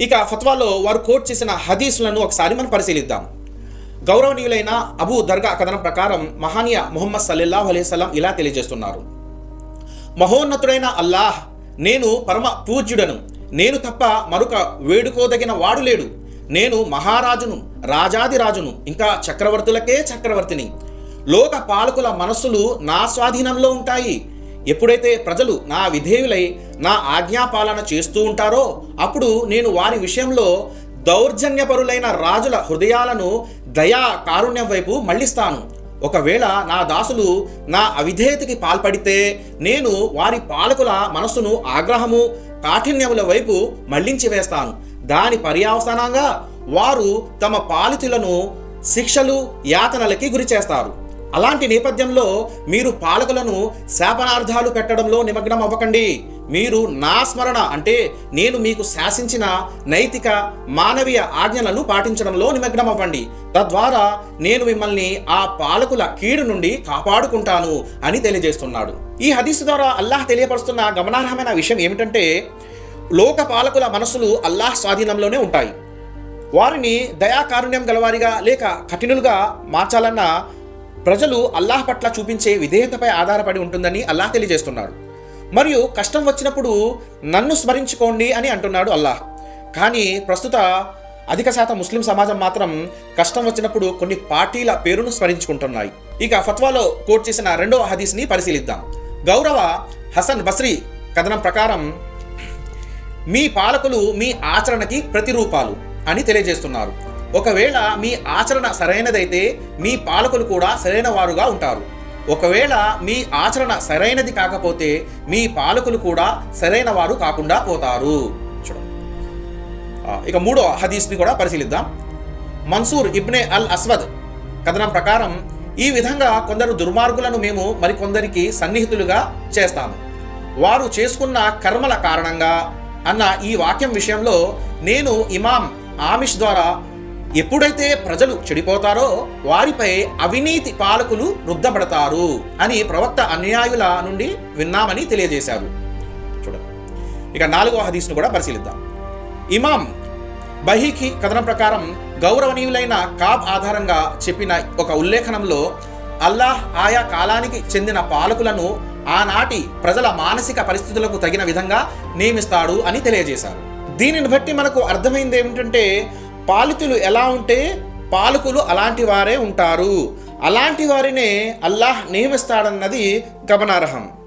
ఇక ఫత్వాలో వారు కోట్ చేసిన హదీసులను ఒకసారి మనం పరిశీలిద్దాం. గౌరవనీయులైన అబూ దర్గా కథనం ప్రకారం మహానీయ ముహమ్మద్ సల్లల్లాహు అలైస్లం ఇలా తెలియజేస్తున్నారు. మహోన్నతుడైన అల్లాహ్ నేను పరమ పూజ్యుడను. నేను తప్ప మరొక వేడుకోదగిన వాడు లేడు. నేను మహారాజును రాజాది రాజును ఇంకా చక్రవర్తులకే చక్రవర్తిని. లోక పాలకుల మనస్సులు నా స్వాధీనంలో ఉంటాయి. ఎప్పుడైతే ప్రజలు నా విధేయులై నా ఆజ్ఞాపాలన చేస్తూ ఉంటారో అప్పుడు నేను వారి విషయంలో దౌర్జన్యపరులైన రాజుల హృదయాలను దయా కారుణ్యం వైపు మళ్ళిస్తాను. ఒకవేళ నా దాసులు నా అవిధేయతకి పాల్పడితే నేను వారి పాలకుల మనస్సును ఆగ్రహము కాఠిన్యముల వైపు మళ్ళించి వేస్తాను. దాని పర్యావసానంగా వారు తమ పాలితులను శిక్షలు యాతనలకి గురి చేస్తారు అలాంటి నేపథ్యంలో మీరు పాలకులను శాపనార్థాలు పెట్టడంలో నిమగ్నం అవ్వకండి. మీరు నా స్మరణ అంటే నేను మీకు శాసించిన నైతిక మానవీయ ఆజ్ఞలను పాటించడంలో నిమగ్నం అవ్వండి. తద్వారా నేను మిమ్మల్ని ఆ పాలకుల కీడు నుండి కాపాడుకుంటాను అని తెలియజేస్తున్నాడు. ఈ హదీసు ద్వారా అల్లాహ్ తెలియపరుస్తున్న గమనార్హమైన విషయం ఏమిటంటే లోక పాలకుల మనసులు అల్లాహ్ స్వాధీనంలోనే ఉంటాయి. వారిని దయాకారుణ్యం గలవారిగా లేక కఠినులుగా మార్చాలన్న ప్రజలు అల్లాహ్ పట్ల చూపించే విధేయతపై ఆధారపడి ఉంటుందని అల్లాహ్ తెలియజేస్తున్నాడు. మరియు కష్టం వచ్చినప్పుడు నన్ను స్మరించుకోండి అని అంటున్నాడు అల్లాహ్. కానీ ప్రస్తుత అధిక శాతం ముస్లిం సమాజం మాత్రం కష్టం వచ్చినప్పుడు కొన్ని పార్టీల పేరును స్మరించుకుంటున్నాయి. ఇక ఫత్వాలో కోట్ చేసిన రెండో హదీస్ని పరిశీలిద్దాం. గౌరవ హసన్ బస్రీ కథనం ప్రకారం మీ పాలకులు మీ ఆచరణకి ప్రతిరూపాలు అని తెలియజేస్తున్నారు. ఒకవేళ మీ ఆచరణ సరైనదైతే మీ పాలకులు కూడా సరైన వారుగా ఉంటారు. ఒకవేళ మీ ఆచరణ సరైనది కాకపోతే మీ పాలకులు కూడా సరైన వారు కాకుండా పోతారు. చూడండి ఇక మూడో హదీస్ని కూడా పరిశీలిద్దాం. మన్సూర్ ఇబ్నే అల్ అస్వద్ కథనం ప్రకారం ఈ విధంగా కొందరు దుర్మార్గులను మేము మరికొందరికి సన్నిహితులుగా చేస్తాము. వారు చేసుకున్న కర్మల కారణంగా అన్న ఈ వాక్యం విషయంలో నేను ఇమాం ఆమిష్ ద్వారా ఎప్పుడైతే ప్రజలు చెడిపోతారో వారిపై అవినీతి పాలకులు రుద్దబడతారు అని ప్రవక్త అన్యాయుల నుండి విన్నామని తెలియజేశారు. చూడండి. ఇక నాలుగో హదీస్ను కూడా పరిశీలిద్దాం. ఇమాం బహీకి కథనం ప్రకారం గౌరవనీయులైన కాబ్ ఆధారంగా చెప్పిన ఒక ఉల్లేఖనంలో అల్లాహ్ ఆయా కాలానికి చెందిన పాలకులను ఆనాటి ప్రజల మానసిక పరిస్థితులకు తగిన విధంగా నియమిస్తాడు అని తెలియజేశారు. దీనిని బట్టి మనకు అర్థమైంది ఏమిటంటే పాలితులు ఎలా ఉంటే పాలకులు అలాంటి వారే ఉంటారు. అలాంటి వారినే అల్లాహ్ నియమిస్తాడన్నది గమనార్హం.